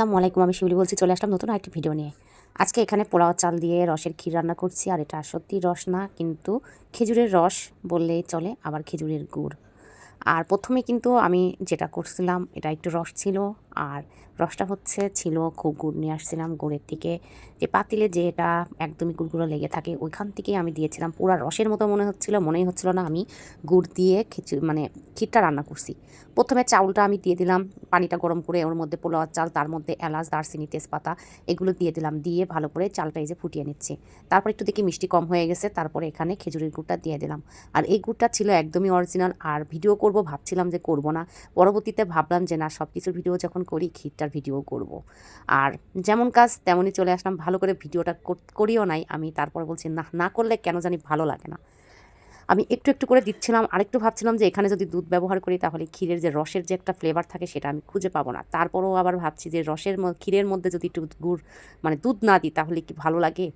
আসসালামু আলাইকুম, আমি শিউলি বলছি, চলে আসলাম নতুন আরেকটি ভিডিও নিয়ে। আজকে এখানে পোলাও চাল দিয়ে রসের ক্ষীর রান্না করছি, আর এটা সত্যি রস না, কিন্তু খেজুরের রস বললে চলে, আবার খেজুরের গুড়। আর প্রথমে কিন্তু আমি যেটা করছিলাম, এটা একটু রস ছিল, আর রসটা হচ্ছে ছিল, খুব গুড় নিয়ে আসছিলাম গুড়ের থেকে যে পাতিলে যে এটা একদমই গুড়গুলো লেগে থাকে, ওইখান থেকেই আমি দিয়েছিলাম। পুরো রসের মতো মনে হচ্ছিল, মনেই হচ্ছিল না আমি গুড় দিয়ে খিচু মানে ক্ষীরটা রান্না করছি। প্রথমে চাউলটা আমি দিয়ে দিলাম, পানিটা গরম করে ওর মধ্যে পোলাওয়ার চাল, তার মধ্যে এলাচ, দারচিনি, তেজপাতা, এগুলো দিয়ে দিলাম। দিয়ে ভালো করে চালটা এই যে ফুটিয়ে নিচ্ছি। তারপর একটু দেখি মিষ্টি কম হয়ে গেছে, তারপরে এখানে খেজুরের গুড়টা দিয়ে দিলাম। আর এই গুড়টা ছিল একদমই অরিজিনাল আর ভিডিও করব ভাবছিলাম যে করব না। পরবর্তীতে ভাবলাম যে না সব কিছুর ভিডিও যখন করি, ক্ষীরটার ভিডিও করব। আর যেমন কাজ তেমনই চলে আসলাম, ভালো করে ভিডিওটা কর- করিও নাই। আমি তারপর বলছি, না না করলে কেন জানি ভালো লাগে না। আমি একটু একটু করে দিচ্ছিলাম, আরেকটু ভাবছিলাম যে এখানে যদি দুধ ব্যবহার করি তাহলে ক্ষীরের যে রসের যে একটা ফ্লেভার থাকে সেটা আমি খুঁজে পাবো না। তারপরেও আবার ভাবছি যে রসের ক্ষীরের মধ্যে যদি একটু গুড় মানে দুধ না দিই তাহলে কি ভালো লাগে?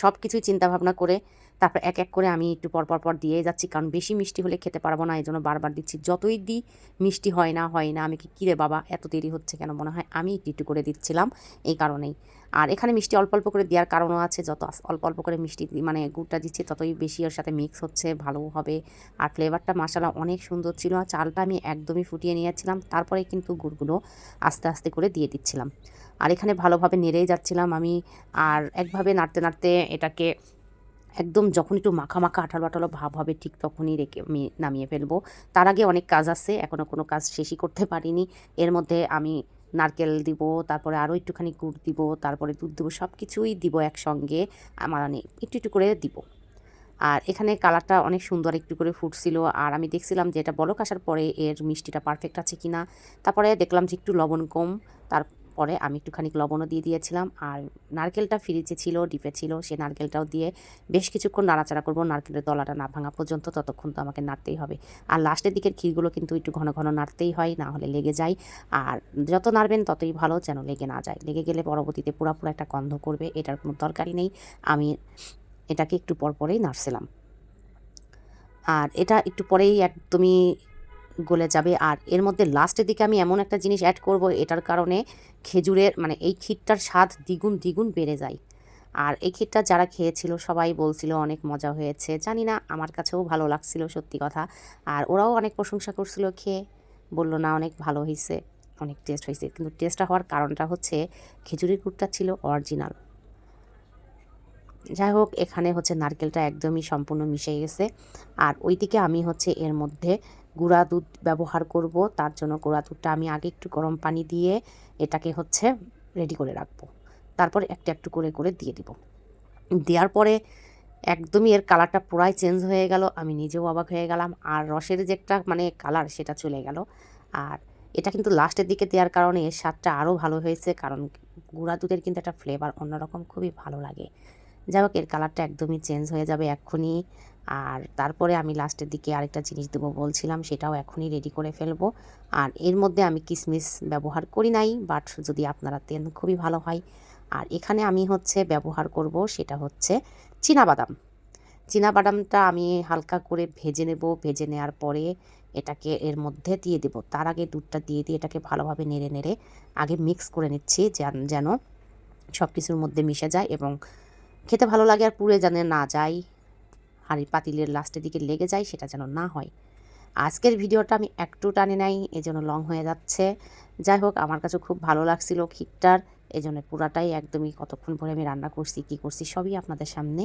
সব কিছুই চিন্তা ভাবনা করে তারপর এক এক করে আমি একটু পর পর দিয়ে যাচ্ছি। কারণ বেশি মিষ্টি হলে খেতে পারব না এই জন্য বারবার দিচ্ছি। যতই দিই, মিষ্টি হয় না হয় না, আমি কি কিরে বাবা, এত দেরি হচ্ছে কেন? মনে হয় আমি একটু একটু করে দিচ্ছিলাম এই কারণেই। আর এখানে মিষ্টি অল্প অল্প করে দেওয়ার কারণও আছে। যত অল্প অল্প করে মিষ্টি মানে গুড়টা দিচ্ছি, ততই বেশি ওর সাথে মিক্স হচ্ছে ভালো হবে। আর ফ্লেভারটা মশালা অনেক সুন্দর ছিল। আর চালটা আমি একদমই ফুটিয়ে নিয়েছিলাম। তারপরে কিন্তু গুড়গুলো আস্তে আস্তে করে দিয়ে দিচ্ছিলাম। আর এখানে ভালোভাবে নেড়েই যাচ্ছিলাম আমি। আর একভাবে নাড়তে নাড়তে এটাকে একদম যখন একটু মাখা মাখা আঠালো আঠালো ভাব হবে ঠিক তখনই রেখে আমি নামিয়ে ফেলব। তার আগে অনেক কাজ আছে এখনও কোনো কাজ শেষই করতে পারিনি। এর মধ্যে আমি নারকেল দিব, তারপরে আরও একটুখানি গুড় দিব, তারপরে দুধ দেবো সব কিছুই দিব একসঙ্গে, আমার মানে একটু একটু করে দিব। আর এখানে কালারটা অনেক সুন্দর, একটু করে ফুটছিল। আর আমি দেখছিলাম যে এটা বলক আসার পরে এর মিষ্টিটা পারফেক্ট আছে কি না তারপরে দেখলাম যে একটু লবণ কম তারপরে আমি একটুখানি লবণও দিয়ে দিয়েছিলাম। আর নারকেলটা ফ্রিজে ছিল, ডিপে ছিল, সে নারকেলটাও দিয়ে বেশ কিছুক্ষণ নাড়াচাড়া করব। নারকেলের দলাটা না ভাঙা পর্যন্ত ততক্ষণ তো আমাকে নাড়তেই হবে। আর লাস্টের দিকের ক্ষীরগুলো কিন্তু একটু ঘন ঘন নাড়তেই হয়, না হলে লেগে যায়। আর যত নাড়বেন ততই ভালো যেন লেগে না যায়। লেগে গেলে পরবর্তীতে পুরো পুরো একটা গন্ধ করবে, এটার কোনো দরকারই নেই। আমি এটাকে একটু পর পরেই নাড়ছিলাম। আর এটা একটু পরেই একদমই গলে যাবে। আর এর মধ্যে লাস্টের দিকে আমি এমন একটা জিনিস অ্যাড করব, এটার কারণে খেজুরের মানে এই ক্ষীরটার স্বাদ দ্বিগুণ দ্বিগুণ বেড়ে যায়। আর এই ক্ষীরটা যারা খেয়েছিল, সবাই বলছিল অনেক মজা হয়েছে। জানি না, আমার কাছেও ভালো লাগছিল সত্যি কথা। আর ওরাও অনেক প্রশংসা করছিল, খেয়ে বলল, না, অনেক ভালো হয়েছে অনেক টেস্ট হয়েছে কিন্তু টেস্টটা হওয়ার কারণটা হচ্ছে খেজুরের গুড়টা ছিল অরিজিনাল যাই হোক, এখানে হচ্ছে নারকেলটা একদমই সম্পূর্ণ মিশে গেছে। আর ওইদিকে আমি হচ্ছে এর মধ্যে গুঁড়া দুধ ব্যবহার করব, তার জন্য গুঁড়া দুধটা আমি আগে একটু গরম পানি দিয়ে এটাকে হচ্ছে রেডি করে রাখব। তারপর একটা একটু করে করে দিয়ে দিব। দেওয়ার পরে একদমই এর কালারটা পুরাই চেঞ্জ হয়ে গেল, আমি নিজেও অবাক হয়ে গেলাম। আর রসের যে একটা মানে কালার সেটা চলে গেল। আর এটা কিন্তু লাস্টের দিকে দেওয়ার কারণে এর স্বাদটা আরও ভালো হয়েছে, কারণ গুঁড়া দুধের কিন্তু একটা ফ্লেভার অন্যরকম খুবই ভালো লাগে। যাই হোক, এর কালারটা একদমই চেঞ্জ হয়ে যাবে এক্ষুনি। আর তারপরে আমি লাস্টের দিকে আরেকটা জিনিস দেবো বলছিলাম, সেটাও এখনই রেডি করে ফেলব। আর এর মধ্যে আমি কিসমিস ব্যবহার করি নাই বাট যদি আপনারা তেন খুবই ভালো হয়। আর এখানে আমি হচ্ছে ব্যবহার করব, সেটা হচ্ছে বাদাম বাদামটা আমি হালকা করে ভেজে নেব, ভেজে নেওয়ার পরে এটাকে এর মধ্যে দিয়ে দেব। তার আগে দুধটা দিয়ে দিয়ে এটাকে ভালোভাবে নেড়ে নেড়ে আগে মিক্স করে নিচ্ছি, যেন- যেন সব কিছুর মধ্যে মিশে যায় এবং খেতে ভালো লাগে আর পুড়ে যেন না যায়। হাঁড়ি পাতিলের লাস্টের দিকে লেগে যায়, সেটা যেন না হয়। আজকের ভিডিওটা আমি একটু টানে নাই, এজন্য লং হয়ে যাচ্ছে। যাই হোক, আমার কাছে খুব ভালো লাগছিল ক্ষীরটার এই জন্য পুরাটাই একদমই কতক্ষণ পরে আমি রান্না করছি, কী করছি, সবই আপনাদের সামনে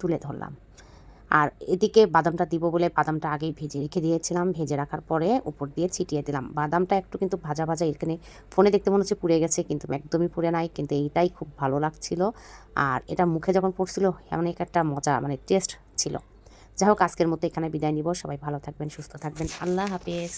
তুলে ধরলাম। আর এদিকে বাদামটা দিব বলে বাদামটা আগেই ভেজে রেখে দিয়েছিলাম। ভেজে রাখার পরে উপর দিয়ে ছিটিয়ে দিলাম। বাদামটা একটু কিন্তু ভাজা ভাজা, এখানে ফোনে দেখতে মনে হচ্ছে পুড়ে গেছে, কিন্তু একদমই পুড়ে নাই, কিন্তু এইটাই খুব ভালো লাগছিল। আর এটা মুখে যখন পড়ছিল অনেক একটা মজা মানে টেস্ট ছিল। যাই হোক, আজকের মতো এখানে বিদায় নিব। সবাই ভালো থাকবেন, সুস্থ থাকবেন। আল্লাহ হাফেজ।